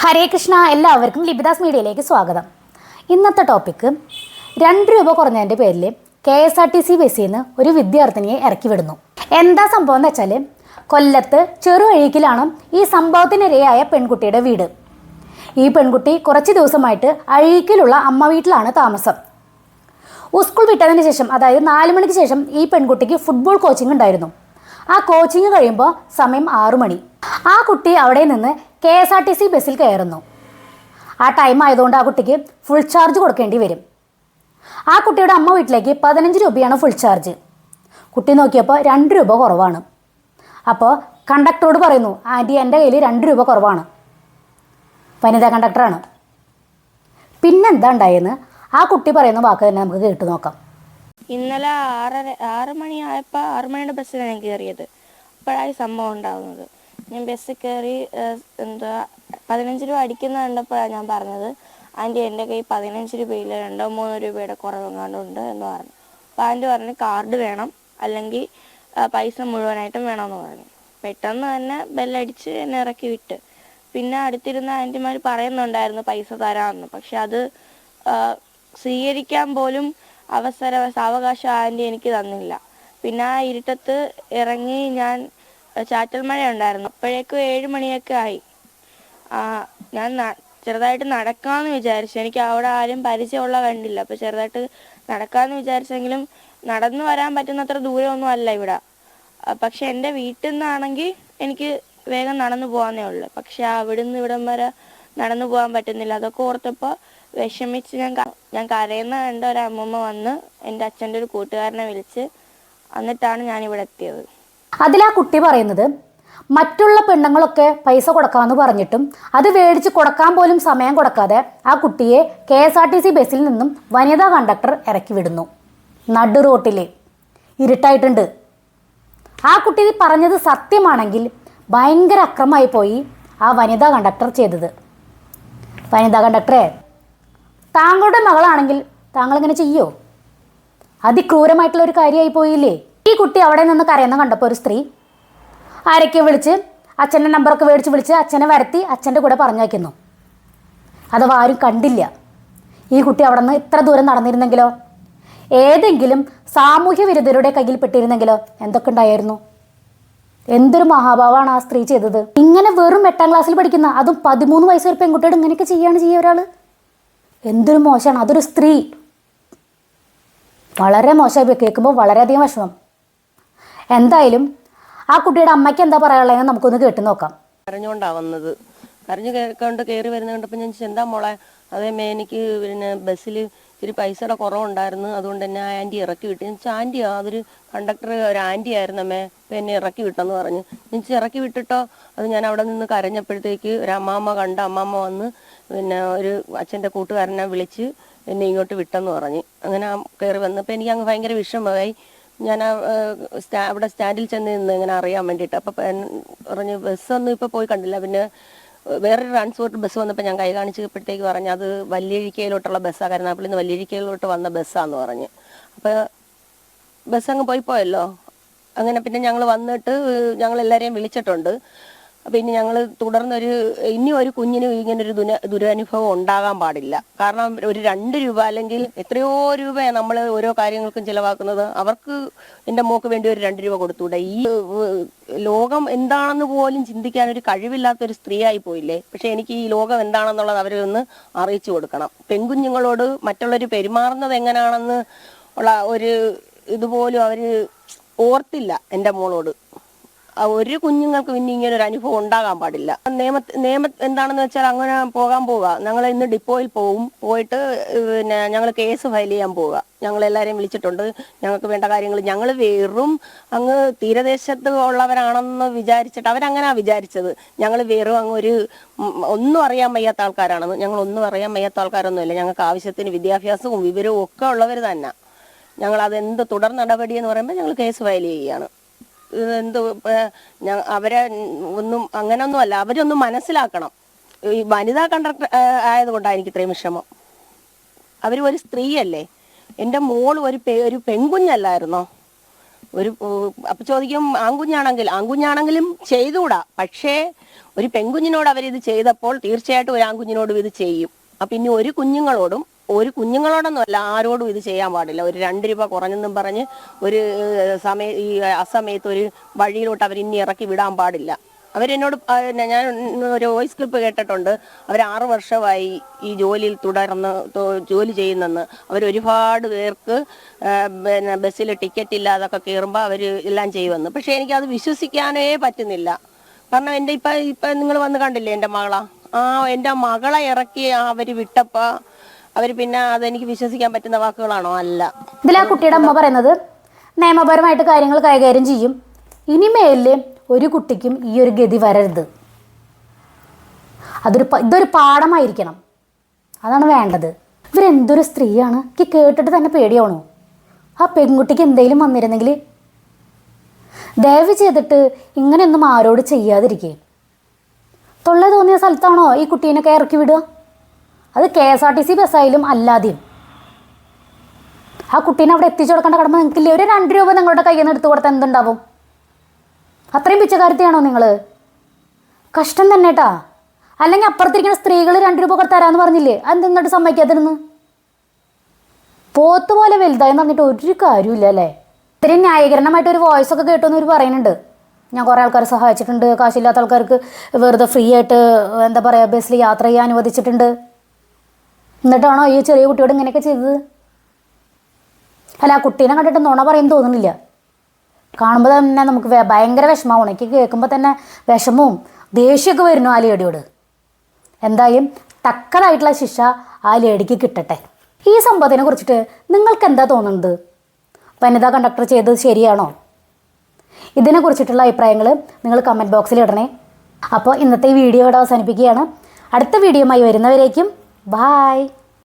ഹരേ കൃഷ്ണ എല്ലാവർക്കും ലിപിദാസ് മീഡിയയിലേക്ക് സ്വാഗതം. ഇന്നത്തെ ടോപ്പിക്ക് രണ്ട് രൂപ കുറഞ്ഞതിന്റെ പേരിൽ K S R T C ബസ്സിൽ നിന്ന് ഒരു വിദ്യാർത്ഥിനിയെ ഇറക്കി വിടുന്നു. എന്താ സംഭവം എന്ന് വെച്ചാൽ കൊല്ലത്ത് ചെറുവഴിക്കിലാണ് ഈ സംഭവത്തിനിരയായ പെൺകുട്ടിയുടെ വീട്. ഈ പെൺകുട്ടി കുറച്ച് ദിവസമായിട്ട് അഴീക്കിലുള്ള അമ്മ വീട്ടിലാണ് താമസം. സ്കൂൾ വിട്ടതിന് ശേഷം അതായത് നാല് മണിക്ക് ശേഷം ഈ പെൺകുട്ടിക്ക് ഫുട്ബോൾ കോച്ചിങ് ഉണ്ടായിരുന്നു. ആ കോച്ചിങ് കഴിയുമ്പോൾ സമയം ആറു മണി ആ കുട്ടി അവിടെ നിന്ന് K S R T C ബസ്സിൽ കയറുന്നു. ആ ടൈം ആയതുകൊണ്ട് ആ കുട്ടിക്ക് ഫുൾ ചാർജ് കൊടുക്കേണ്ടി വരും. ആ കുട്ടിയുടെ അമ്മ വീട്ടിലേക്ക് പതിനഞ്ച് രൂപയാണ് ഫുൾ ചാർജ് കുട്ടി നോക്കിയപ്പോൾ രണ്ട് രൂപ കുറവാണ്. അപ്പോൾ കണ്ടക്ടറോട് പറയുന്നു ആന്റി എന്റെ കയ്യിൽ രണ്ട് രൂപ കുറവാണ്. വനിതാ കണ്ടക്ടറാണ് പിന്നെന്താ ഉണ്ടായെന്ന് ആ കുട്ടി പറയുന്ന വാക്ക് തന്നെ നമുക്ക് കേട്ടു നോക്കാം. ഇന്നലെ ആറര ആറ് മണിയായപ്പോൾ ആറ് മണിയുടെ ബസ്സിലാണ് ഞാൻ കയറിയത്. അപ്പോഴായി സംഭവം ഉണ്ടാകുന്നത് ഞാൻ ബസ്സിൽ കയറി എന്താ പതിനഞ്ച് രൂപ അടിക്കുന്ന കണ്ടപ്പോഴാണ് ഞാൻ പറഞ്ഞത് ആന്റി എന്റെ കയ്യിൽ പതിനഞ്ച് രൂപയിൽ രണ്ടോ മൂന്നോ രൂപയുടെ കുറവെങ്ങാണ്ടുണ്ട് എന്ന് പറഞ്ഞു. അപ്പം ആന്റി പറഞ്ഞു കാർഡ് വേണം അല്ലെങ്കിൽ പൈസ മുഴുവനായിട്ടും വേണമെന്ന് പറഞ്ഞു. പെട്ടെന്ന് തന്നെ ബെല്ലടിച്ച് എന്നെ ഇറക്കി വിട്ട്. പിന്നെ അടുത്തിരുന്ന ആന്റിമാർ പറയുന്നുണ്ടായിരുന്നു പൈസ തരാമെന്ന്. പക്ഷെ അത് സ്വീകരിക്കാൻ പോലും അവസര അവകാശം ആന്റി എനിക്ക് തന്നില്ല. പിന്നെ ആ ഇരുട്ടത്ത് ഇറങ്ങി ഞാൻ ചാറ്റൽ മഴ ഉണ്ടായിരുന്നു അപ്പോഴേക്കും ഏഴ് മണിയൊക്കെ ആയി. ഞാൻ ചെറുതായിട്ട് നടക്കാമെന്ന് വിചാരിച്ചു. എനിക്ക് അവിടെ ആരും പരിചയമുള്ള കണ്ടില്ല. അപ്പോൾ ചെറുതായിട്ട് നടക്കാമെന്ന് വിചാരിച്ചെങ്കിലും നടന്നു വരാൻ പറ്റുന്നത്ര ദൂരമൊന്നും അല്ല ഇവിടെ. പക്ഷെ എന്റെ വീട്ടിൽ നിന്നാണെങ്കിൽ എനിക്ക് വേഗം നടന്നു പോകാന്നേ ഉള്ളു. പക്ഷെ അവിടുന്ന് ഇവിടം വരെ നടന്നു പോകാൻ പറ്റുന്നില്ല. അതൊക്കെ ഓർത്തപ്പോൾ വിഷമിച്ച് ഞാൻ ഞാൻ കരയുന്ന കണ്ട ഒരു അമ്മമ്മ വന്ന് എന്റെ അച്ഛന്റെ ഒരു കൂട്ടുകാരനെ വിളിച്ച് എന്നിട്ടാണ് ഞാൻ ഇവിടെ എത്തിയത്. അതിൽ ആ കുട്ടി പറയുന്നത് മറ്റുള്ള പെണ്ണുങ്ങളൊക്കെ പൈസ കൊടുക്കാമെന്ന് പറഞ്ഞിട്ടും അത് മേടിച്ച് കൊടുക്കാൻ പോലും സമയം കൊടുക്കാതെ ആ കുട്ടിയെ K S R T C ബസ്സിൽ നിന്നും വനിതാ കണ്ടക്ടർ ഇറക്കി വിടുന്നു. നടു റോട്ടിലെ ഇരുട്ടായിട്ടുണ്ട്. ആ കുട്ടി പറഞ്ഞത് സത്യമാണെങ്കിൽ ഭയങ്കര അക്രമമായി പോയി ആ വനിതാ കണ്ടക്ടർ ചെയ്തത്. വനിതാ കണ്ടക്ടറെ താങ്കളുടെ മകളാണെങ്കിൽ താങ്കൾ ഇങ്ങനെ ചെയ്യോ? അതിക്രൂരമായിട്ടുള്ള ഒരു കാര്യമായി പോയില്ലേ? കുട്ടി അവിടെ നിന്ന് കരയുന്ന കണ്ടപ്പോൾ ഒരു സ്ത്രീ ആരൊക്കെ വിളിച്ച് അച്ഛന്റെ നമ്പറൊക്കെ മേടിച്ച് വിളിച്ച് അച്ഛനെ വരത്തി അച്ഛന്റെ കൂടെ പറഞ്ഞയക്കുന്നു. അഥവാ ആരും കണ്ടില്ല. ഈ കുട്ടി അവിടെ നിന്ന് ഇത്ര ദൂരം നടന്നിരുന്നെങ്കിലോ? ഏതെങ്കിലും സാമൂഹ്യ വിരുദ്ധരുടെ കയ്യിൽ പെട്ടിരുന്നെങ്കിലോ? എന്തൊക്കെ ഉണ്ടായിരുന്നു? എന്തൊരു മഹാഭാവമാണ് ആ സ്ത്രീ ചെയ്തത്? ഇങ്ങനെ വെറും എട്ടാം ക്ലാസ്സിൽ പഠിക്കുന്ന അതും പതിമൂന്ന് വയസ്സ് ഒരു പെൺകുട്ടിയോട് ഇങ്ങനെയൊക്കെ ചെയ്യാണ് ചെയ്യുക ഒരാൾ എന്തൊരു മോശമാണ്. അതൊരു സ്ത്രീ. വളരെ മോശമായി. കേൾക്കുമ്പോൾ വളരെയധികം വിഷമം. എന്തായാലും ആ കുട്ടിയുടെ അമ്മയ്ക്ക് എന്താ പറയാനുള്ളതെന്ന് നമുക്കൊന്ന് കേട്ട് നോക്കാം. കരഞ്ഞുകൊണ്ടാവുന്നത്. കരഞ്ഞു കേൾക്കൊണ്ട് കയറി വരുന്ന കണ്ടപ്പോൾ ഞാൻ എന്താ മോളെ? അതേമേ എനിക്ക് പിന്നെ ബസ്സിൽ ഇച്ചിരി പൈസയുടെ കുറവുണ്ടായിരുന്നു. അതുകൊണ്ട് തന്നെ ആ ആന്റി ഇറക്കി വിട്ടു. ഞാൻ ആന്റി അതൊരു കണ്ടക്ടർ ഒരു ആന്റി ആയിരുന്നമ്മേ അപ്പം എന്നെ ഇറക്കി വിട്ടെന്ന് പറഞ്ഞു. ഞാൻ ഇറക്കി വിട്ടിട്ടോ? അത് ഞാൻ അവിടെ നിന്ന് കരഞ്ഞപ്പോഴത്തേക്ക് ഒരു അമ്മാമ്മ കണ്ട അമ്മാമ്മ വന്ന് പിന്നെ ഒരു അച്ഛന്റെ കൂട്ടുകാരനെ വിളിച്ച് എന്നെ ഇങ്ങോട്ട് വിട്ടെന്ന് പറഞ്ഞു. അങ്ങനെ കയറി വന്നപ്പോൾ എനിക്ക് അങ്ങ് ഭയങ്കര വിഷമമായി. ഞാൻ അവിടെ സ്റ്റാൻഡിൽ ചെന്ന് നിന്ന് ഇങ്ങനെ അറിയാൻ വേണ്ടിയിട്ട്. അപ്പം പറഞ്ഞു ബസ്സൊന്നും ഇപ്പോൾ പോയി കണ്ടില്ല. പിന്നെ വേറൊരു ട്രാൻസ്പോർട്ട് ബസ് വന്നപ്പോൾ ഞാൻ കൈ കാണിച്ചപ്പോഴത്തേക്ക് പറഞ്ഞു അത് വല്യഴിക്കയിലോട്ടുള്ള ബസ്സാണ് കരുനാപ്പിളിൽ നിന്ന് വല്യഴിക്കയിലോട്ട് വന്ന ബസ്സാന്ന് പറഞ്ഞു. അപ്പോൾ ബസ് അങ്ങ് പോയി പോയല്ലോ. അങ്ങനെ പിന്നെ ഞങ്ങൾ വന്നിട്ട് ഞങ്ങൾ എല്ലാവരെയും വിളിച്ചിട്ടുണ്ട്. പിന്നെ ഞങ്ങൾ തുടർന്നൊരു ഇനി ഒരു കുഞ്ഞിന് ഇങ്ങനെ ഒരു ദുരനുഭവം ഉണ്ടാകാൻ പാടില്ല. കാരണം ഒരു രണ്ട് രൂപ അല്ലെങ്കിൽ എത്രയോ രൂപയാണ് നമ്മൾ ഓരോ കാര്യങ്ങൾക്കും ചിലവാക്കുന്നത്. അവർക്ക് എന്റെ മോക്ക് വേണ്ടി ഒരു രണ്ട് രൂപ കൊടുത്തൂടെ ഈ ലോകം എന്താണെന്ന് പോലും ചിന്തിക്കാൻ ഒരു കഴിവില്ലാത്ത ഒരു സ്ത്രീയായി പോയില്ലേ? പക്ഷെ എനിക്ക് ഈ ലോകം എന്താണെന്നുള്ളത് അവരെ ഒന്ന് അറിയിച്ചു കൊടുക്കണം. പെൺകുഞ്ഞുങ്ങളോട് മറ്റുള്ളവർ പെരുമാറുന്നത് എങ്ങനെയാണെന്ന് ഉള്ള ഒരു ഇതുപോലും അവർ ഓർത്തില്ല എന്റെ മോളോട്. ഒരു കുഞ്ഞുങ്ങൾക്ക് പിന്നെ ഇങ്ങനെ ഒരു അനുഭവം ഉണ്ടാകാൻ പാടില്ല. നിയമ നിയമ എന്താണെന്ന് വെച്ചാൽ അങ്ങനെ പോകാൻ പോവുക. ഞങ്ങൾ ഇന്ന് ഡിപ്പോയിൽ പോവും. പോയിട്ട് പിന്നെ ഞങ്ങൾ കേസ് ഫയൽ ചെയ്യാൻ പോവുക. ഞങ്ങൾ എല്ലാവരെയും വിളിച്ചിട്ടുണ്ട്. ഞങ്ങൾക്ക് വേണ്ട കാര്യങ്ങൾ ഞങ്ങൾ വെറും അങ്ങ് തീരദേശത്ത് ഉള്ളവരാണെന്ന് വിചാരിച്ചിട്ട് അവരങ്ങനാ വിചാരിച്ചത്. ഞങ്ങൾ വെറും അങ്ങ് ഒരു ഒന്നും അറിയാൻ വയ്യാത്ത ആൾക്കാരാണെന്ന്. ഞങ്ങൾ ഒന്നും അറിയാൻ വയ്യാത്ത ആൾക്കാരൊന്നുമില്ല. ഞങ്ങൾക്ക് ആവശ്യത്തിന് വിദ്യാഭ്യാസവും വിവരവും ഒക്കെ ഉള്ളവർ തന്നെ. ഞങ്ങൾ അതെന്ത് തുടർ നടപടി എന്ന് പറയുമ്പോൾ ഞങ്ങൾ കേസ് ഫയൽ ചെയ്യുകയാണ്. എന്ത് അവരെ ഒന്നും അങ്ങനൊന്നും അല്ല അവരൊന്നും മനസ്സിലാക്കണം. ഈ വനിതാ കണ്ടക്ടർ ആയതുകൊണ്ടാണ് എനിക്ക് ഇത്രയും വിഷമം. അവർ ഒരു സ്ത്രീയല്ലേ? എന്റെ മോൾ ഒരു ഒരു പെൺകുഞ്ഞല്ലായിരുന്നോ? ഒരു അപ്പൊ ചോദിക്കും ആൺകുഞ്ഞാണെങ്കിൽ ആൺകുഞ്ഞാണെങ്കിലും ചെയ്തുകൂടാ? പക്ഷേ ഒരു പെൺകുഞ്ഞിനോട് അവരിത് ചെയ്തപ്പോൾ തീർച്ചയായിട്ടും ഒരു ആൺകുഞ്ഞിനോടും ഇത് ചെയ്യും. അപ്പൊ ഇനി ഒരു കുഞ്ഞുങ്ങളോടും ഒരു കുഞ്ഞുങ്ങളോടൊന്നുമല്ല ആരോടും ഇത് ചെയ്യാൻ പാടില്ല. ഒരു രണ്ട് രൂപ കുറഞ്ഞെന്നും പറഞ്ഞ് ഒരു സമയ ഈ അസമയത്ത് ഒരു വഴിയിലോട്ട് അവർ ഇനി ഇറക്കി വിടാൻ പാടില്ല. അവരെന്നോട് ഞാൻ ഒരു വോയിസ് ക്ലിപ്പ് കേട്ടിട്ടുണ്ട്. അവർ ആറ് വർഷമായി ഈ ജോലിയിൽ തുടർന്ന് ജോലി ചെയ്യുന്നെന്ന്. അവർ ഒരുപാട് പേർക്ക് പിന്നെ ബസ്സിൽ ടിക്കറ്റ് ഇല്ലാതൊക്കെ കയറുമ്പോൾ അവർ എല്ലാം ചെയ്യുമെന്ന്. പക്ഷെ എനിക്കത് വിശ്വസിക്കാനേ പറ്റുന്നില്ല. കാരണം എന്റെ ഇപ്പം ഇപ്പം നിങ്ങൾ വന്ന് കണ്ടില്ലേ എന്റെ മകളാ? ആ എന്റെ മകളെ ഇറക്കി അവർ വിട്ടപ്പോൾ അവർ പിന്നെ അതെനിക്ക് വിശ്വസിക്കാൻ പറ്റുന്ന വാക്കുകളാണോ? അല്ല. ഇതിൽ ആ കുട്ടിയുടെ അമ്മ പറയുന്നത് നിയമപരമായിട്ട് കാര്യങ്ങൾ കൈകാര്യം ചെയ്യും. ഇനിമേലിൽ ഒരു കുട്ടിക്കും ഈ ഒരു ഗതി വരരുത്. അതൊരു ഇതൊരു പാഠമായിരിക്കണം. അതാണ് വേണ്ടത്. ഇവരെന്തൊരു സ്ത്രീയാണ്? എനിക്ക് കേട്ടിട്ട് തന്നെ പേടിയാണോ? ആ പെൺകുട്ടിക്ക് എന്തെങ്കിലും വന്നിരുന്നെങ്കിൽ ദയവ് ചെയ്തിട്ട് ഇങ്ങനെയൊന്നും ആരോട് ചെയ്യാതിരിക്കേ. തൊള്ള തോന്നിയ സ്ഥലത്താണോ ഈ കുട്ടീനൊക്കെ ഇറക്കി വിടുക? അത് K S R T C ബസ്സായാലും അല്ലാതെയും. ആ കുട്ടീനെ അവിടെ എത്തിച്ചു കൊടുക്കേണ്ട കടമ നിങ്ങൾക്കില്ലേ? ഒരു രണ്ട് രൂപ നിങ്ങളുടെ കയ്യിൽ നിന്ന് എടുത്തു കൊടുത്താൽ എന്തുണ്ടാവും? അത്രയും പിച്ചക്കാരത്തെയാണോ നിങ്ങൾ കഷ്ടം തന്നെ കേട്ടാ അല്ലെങ്കിൽ അപ്പുറത്തിരിക്കുന്ന സ്ത്രീകൾ രണ്ട് രൂപ കൊടുത്ത് തരാമെന്ന് പറഞ്ഞില്ലേ? അത് നിന്നിട്ട് സമ്മതിക്കാതിരുന്ന്? പോത്ത് പോലെ വലുതായി എന്ന് പറഞ്ഞിട്ട് ഒരു കാര്യമില്ല അല്ലേ? ഇത്രയും ന്യായീകരണമായിട്ട് ഒരു വോയിസ് ഒക്കെ കേട്ടോന്ന് ഒരു പറയുന്നുണ്ട്. ഞാൻ കുറേ ആൾക്കാരെ സഹായിച്ചിട്ടുണ്ട്. കാശില്ലാത്ത ആൾക്കാർക്ക് വെറുതെ ഫ്രീ ആയിട്ട് എന്താ പറയുക ബസ്സിൽ യാത്ര ചെയ്യാൻ അനുവദിച്ചിട്ടുണ്ട്. എന്നിട്ടാണോ ഈ ചെറിയ കുട്ടിയോട് ഇങ്ങനെയൊക്കെ ചെയ്തത്? അല്ല ആ കുട്ടീനെ കണ്ടിട്ട് നുണ പറയും തോന്നുന്നില്ല. കാണുമ്പോൾ തന്നെ നമുക്ക് ഭയങ്കര വിഷമമാണ് എനിക്ക് കേൾക്കുമ്പോൾ തന്നെ വിഷമവും ദേഷ്യമൊക്കെ വരുന്നു ആ ലേഡിയോട്. എന്തായാലും തക്കതായിട്ടുള്ള ശിക്ഷ ആ ലേഡിക്ക് കിട്ടട്ടെ. ഈ സംഭവത്തിനെ കുറിച്ചിട്ട് നിങ്ങൾക്ക് എന്താ തോന്നുന്നത്? വനിതാ കണ്ടക്ടർ ചെയ്തത് ശരിയാണോ? ഇതിനെ കുറിച്ചിട്ടുള്ള അഭിപ്രായങ്ങൾ നിങ്ങൾ കമന്റ് ബോക്സിൽ ഇടണേ. അപ്പോൾ ഇന്നത്തെ ഈ വീഡിയോ ഇവിടെ അവസാനിപ്പിക്കുകയാണ്. അടുത്ത വീഡിയോയുമായി വരുന്നവരേക്കും Bye.